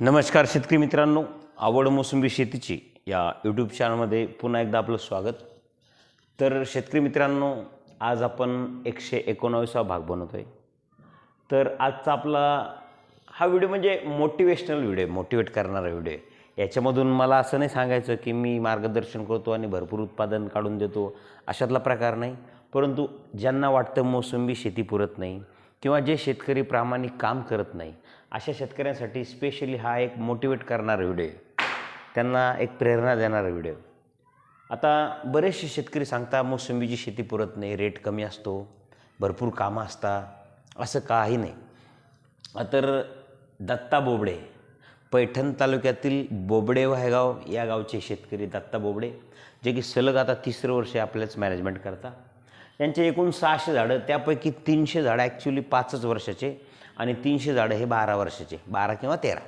नमस्कार शेतकरी मित्रांनो. आवड मोसंबी शेतीची या यूट्यूब चॅनलमध्ये पुन्हा एकदा आपलं स्वागत. तर शेतकरी मित्रांनो आज आपण एकशे एकोणावीसा भाग बनवतो आहे तर आजचा आपला हा व्हिडिओ म्हणजे मोटिवेशनल व्हिडिओ आहे मोटिवेट करणारा व्हिडिओ आहे याच्यामधून मला असं नाही सांगायचं की मी मार्गदर्शन करतो आणि भरपूर उत्पादन काढून देतो अशातला प्रकार नाही. परंतु ज्यांना वाटतं मोसंबी शेती पुरत नाही किंवा जे शेतकरी प्रामाणिक काम करत नाही अशा शेतकऱ्यांसाठी स्पेशली हा एक मोटिवेट करणारा व्हिडिओ त्यांना एक प्रेरणा देणारा व्हिडिओ आता बरेचसे शेतकरी सांगता मोसंबीची शेती पुरत नाही रेट कमी असतो भरपूर कामं असतात. असं काही नाही. तर दत्ता बोबडे पैठण तालुक्यातील बोबडे वाहेगाव या गावचे शेतकरी दत्ता बोबडे जे की सलग आता तिसरं वर्ष आपल्याच मॅनेजमेंट करता त्यांचे एकूण सहाशे झाडं त्यापैकी तीनशे झाडं ॲक्च्युली पाचच वर्षाचे आणि तीनशे झाडं हे बारा वर्षाचे बारा किंवा तेरा.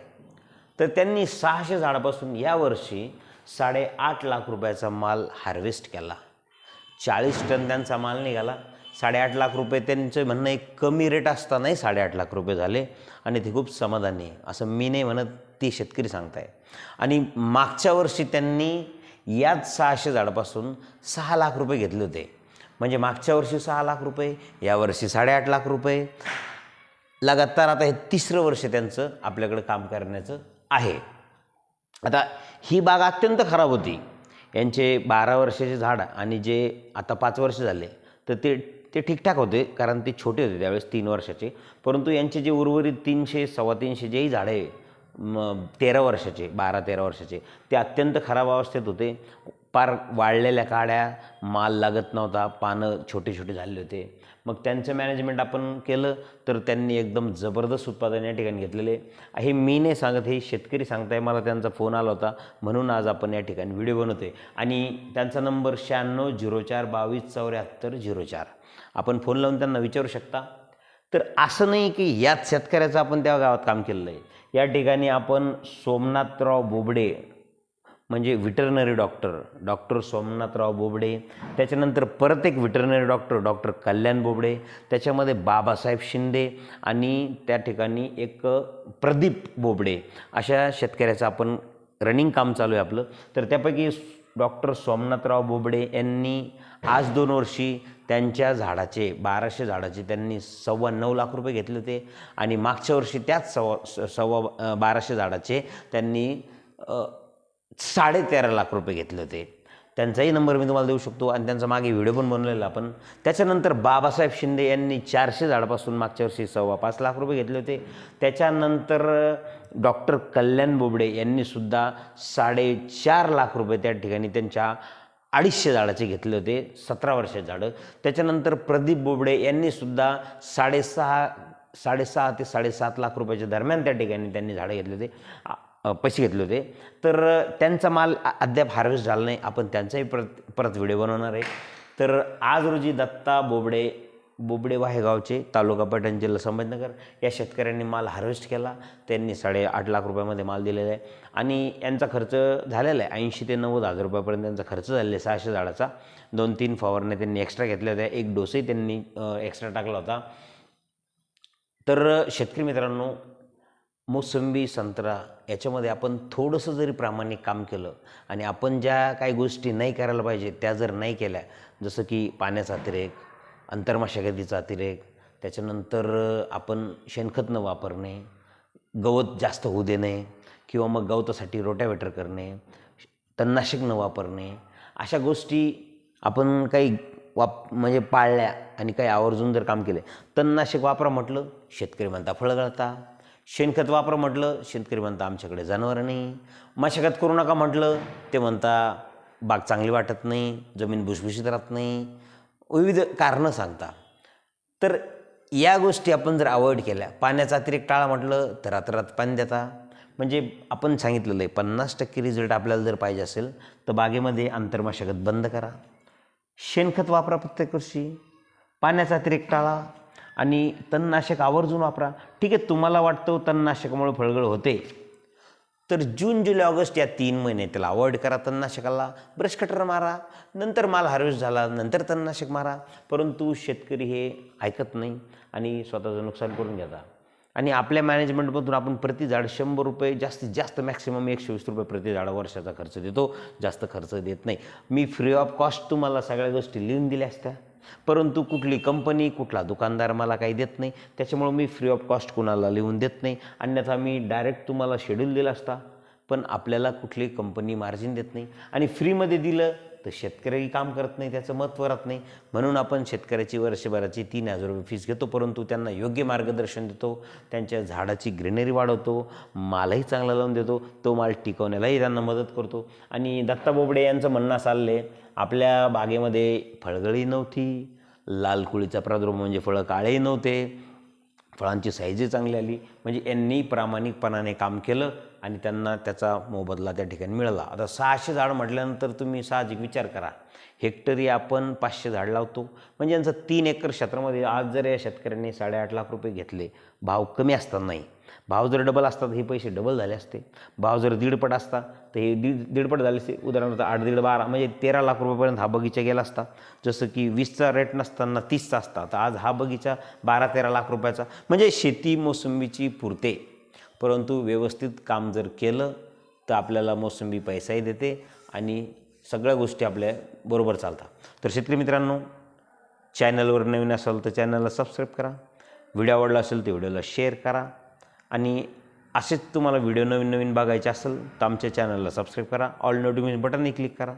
तर त्यांनी सहाशे झाडापासून यावर्षी साडेआठ लाख रुपयाचा माल हार्वेस्ट केला. चाळीस टन त्यांचा माल निघाला. साडेआठ लाख रुपये त्यांचं म्हणणं एक कमी रेट असतानाही साडेआठ लाख रुपये झाले आणि ते खूप समाधानी आहे असं मी नाही म्हणत ते शेतकरी सांगताय. आणि मागच्या वर्षी त्यांनी याच सहाशे झाडापासून सहा लाख रुपये घेतले होते. म्हणजे मागच्या वर्षी सहा लाख रुपये यावर्षी साडेआठ लाख रुपये. लगातार आता हे तिसरं वर्ष त्यांचं आपल्याकडं काम करण्याचं आहे. आता ही बाग अत्यंत खराब होती. यांचे बारा वर्षाचे झाड आणि जे आता पाच वर्ष झाले तर ते ते ठीकठाक होते कारण ते छोटे होते त्यावेळेस तीन वर्षाचे. परंतु यांचे जे उर्वरित तीनशे सव्वा तीनशे जेही झाडं आहे तेरा वर्षाचे बारा तेरा वर्षाचे ते अत्यंत खराब अवस्थेत होते. पार वाळलेल्या काड्या माल लागत नव्हता पानं छोटे छोटे झाले होते. मग त्यांचं मॅनेजमेंट आपण केलं तर त्यांनी एकदम जबरदस्त उत्पादन या ठिकाणी घेतलेले. हे मी नाही सांगत हे शेतकरी सांगताय मला त्यांचा फोन आला होता. म्हणून आज आपण या ठिकाणी व्हिडिओ बनवतोय. आणि त्यांचा नंबर शहाण्णव झिरो चार बावीस चौऱ्याहत्तर झिरो चार. आपण फोन लावून त्यांना विचारू शकता. तर असं नाही की याच शेतकऱ्याचं आपण त्या गावात काम केलेलं आहे. या ठिकाणी आपण सोमनाथराव बोबडे म्हणजे veterinary doctor doctor Somnathrao Bobde त्याच्यानंतर परत एक veterinary doctor doctor Kalyan Bobde त्याच्यामध्ये बाबासाहेब शिंदे आणि त्या ठिकाणी एक प्रदीप बोबडे अशा शेतकऱ्याचं आपण रनिंग काम चालू आहे आपलं. तर त्यापैकी डॉक्टर सोमनाथराव बोबडे यांनी आज दोन वर्षी त्यांच्या झाडाचे बाराशे झाडाचे त्यांनी सव्वा नऊ लाख रुपये घेतले होते आणि मागच्या वर्षी त्याच सव्वा स- सव्वा बाराशे झाडाचे त्यांनी साडेतेरा साडे तेरा लाख रुपये घेतले होते. त्यांचाही नंबर मी तुम्हाला देऊ शकतो आणि त्यांचा मागे व्हिडिओ पण बनवलेला आपण. त्याच्यानंतर बाबासाहेब शिंदे यांनी चारशे झाडापासून मागच्या वर्षी सव्वा पाच लाख रुपये घेतले होते. त्याच्यानंतर डॉक्टर कल्याण बोबडे यांनीसुद्धा साडेचार लाख रुपये त्या ठिकाणी त्यांच्या अडीचशे झाडाचे घेतले होते सतरा वर्षे झाडं. त्याच्यानंतर प्रदीप बोबडे यांनीसुद्धा साडेसहा साडेसहा ते साडेसात लाख रुपयाच्या दरम्यान त्या ठिकाणी त्यांनी झाडं घेतले होते. पैसे घेतले होते. तर त्यांचा माल अद्याप हार्वेस्ट झाला नाही. आपण त्यांचाही परत परत व्हिडिओ बनवणार आहे. तर आज रोजी दत्ता बोबडे बोबडे वाहेगावचे तालुका पैठण जिल्हा संभाजीनगर या शेतकऱ्यांनी माल हार्वेस्ट केला. त्यांनी साडेआठ लाख रुपयामध्ये माल दिलेला आहे. आणि यांचा खर्च झालेला आहे. ऐंशी ते नव्वद हजार रुपयापर्यंत त्यांचा खर्च झालेला आहे. सहाशे झाडाचा. दोन तीन फवारण्या त्यांनी एक्स्ट्रा घेतल्या होत्या. एक डोसही त्यांनी एक्स्ट्रा टाकला होता. तर शेतकरी मित्रांनो मोसंबी संत्रा याच्यामध्ये आपण थोडंसं जरी प्रामाणिक काम केलं आणि आपण ज्या काही गोष्टी नाही करायला पाहिजे त्या जर नाही केल्या जसं की पाण्याचा अतिरेक अंतर्मशागतीचा अतिरेक त्याच्यानंतर आपण शेणखत न वापरणे गवत जास्त होऊ देणे किंवा मग गवतासाठी रोट्यावेटर करणे तणनाशक न वापरणे अशा गोष्टी आपण काही वाप म्हणजे पाळल्या आणि काही आवर्जून जर काम केले तणनाशक वापरा म्हटलं शेतकरी म्हणता फळं गळता. शेणखत वापरा म्हटलं शेतकरी म्हणता आमच्याकडे जनावरं नाही. मशागत करू नका म्हटलं. ते म्हणता बाग चांगली वाटत नाही जमीन भुसभुशीत राहत नाही. विविध कारणं सांगता. तर या गोष्टी आपण जर अवॉइड केल्या पाण्याचा अतिरेक टाळा म्हटलं तर रात्रात पाणी देता. म्हणजे आपण सांगितलेलं आहे पन्नास टक्के रिझल्ट आपल्याला जर पाहिजे असेल तर बागेमध्ये आंतरमशागत बंद करा. शेणखत वापरा प्रत्येक वर्षी. पाण्याचा अतिरेक टाळा आणि तणनाशक आवर्जून वापरा. ठीक आहे तुम्हाला वाटतं तणनाशकामुळे फळगळ होते. तर जून जुलै ऑगस्ट या तीन महिने त्याला अवॉइड करा तणनाशकाला. ब्रश कटर मारा. नंतर माल हार्वेस्ट झाला नंतर तणनाशक मारा. परंतु शेतकरी हे ऐकत नाही आणि स्वतःचं नुकसान करून घेता. आणि आपल्या मॅनेजमेंटमधून आपण प्रति झाड शंभर रुपये जास्तीत जास्त मॅक्सिमम एकशे वीस रुपये प्रति झाड वर्षाचा खर्च देतो. जास्त खर्च देत नाही. मी फ्री ऑफ कॉस्ट तुम्हाला सगळ्या गोष्टी लिहून दिल्या असत्या. परंतु कुठली कंपनी कुठला दुकानदार मला काही देत नाही. त्याच्यामुळं मी फ्री ऑफ कॉस्ट कुणाला लिहून देत नाही. अन्यथा मी डायरेक्ट तुम्हाला शेड्यूल दिला असता. पण आपल्याला कुठली कंपनी मार्जिन देत नाही. आणि फ्रीमध्ये दिलं तर शेतकरी काम करत नाही त्याचं महत्त्व राहत नाही. म्हणून आपण शेतकऱ्याची वर्षभराची तीन हजार रुपये फीस घेतो परंतु त्यांना योग्य मार्गदर्शन देतो त्यांच्या झाडाची ग्रीनरी वाढवतो मालही चांगला लावून देतो तो माल टिकवण्यालाही त्यांना मदत करतो. आणि दत्ता बोबडे यांचं म्हणणं चालले आपल्या बागेमध्ये फळगळी नव्हती लाल कुळीचा प्रादुर्भाव म्हणजे फळं काळेही नव्हते फळांची साईजही चांगली आली. म्हणजे यांनी प्रामाणिकपणाने काम केलं आणि त्यांना त्याचा मोबदला त्या ठिकाणी मिळाला. आता सहाशे झाड म्हटल्यानंतर तुम्ही साहजिक विचार करा. हेक्टरी आपण पाचशे झाड लावतो. म्हणजे यांचं तीन एकर क्षेत्रामध्ये आज जर या शेतकऱ्यांनी साडेआठ लाख रुपये घेतले भाव कमी असतानाही भाव जर डबल असतात हे पैसे डबल झाले असते. भाव जर दीडपट असता तर हे दीड दीडपट झाले असते. उदाहरणार्थ आठ दीड बारा म्हणजे तेरा लाख रुपयापर्यंत हा बगीचा गेला असता. जसं की वीसचा रेट नसताना तीसचा असता. तर आज हा बगीचा बारा तेरा लाख रुपयाचा. म्हणजे शेती मोसंबीची पुरते. परंतु व्यवस्थित काम जर केलं तर आपल्याला मोसंबी पैसाही देते आणि सगळ्या गोष्टी आपल्या बरोबर चालतात. तर शेतकरी मित्रांनो चॅनलवर नवीन असाल तर चॅनलला सबस्क्राईब करा. व्हिडिओ आवडला असेल तर व्हिडिओला शेअर करा. आणि असेच तुम्हाला व्हिडिओ नवीन नवीन बघायचे असेल तर आमच्या चॅनलला सबस्क्राईब करा. ऑल नोटिफिकेशन बटनही क्लिक करा.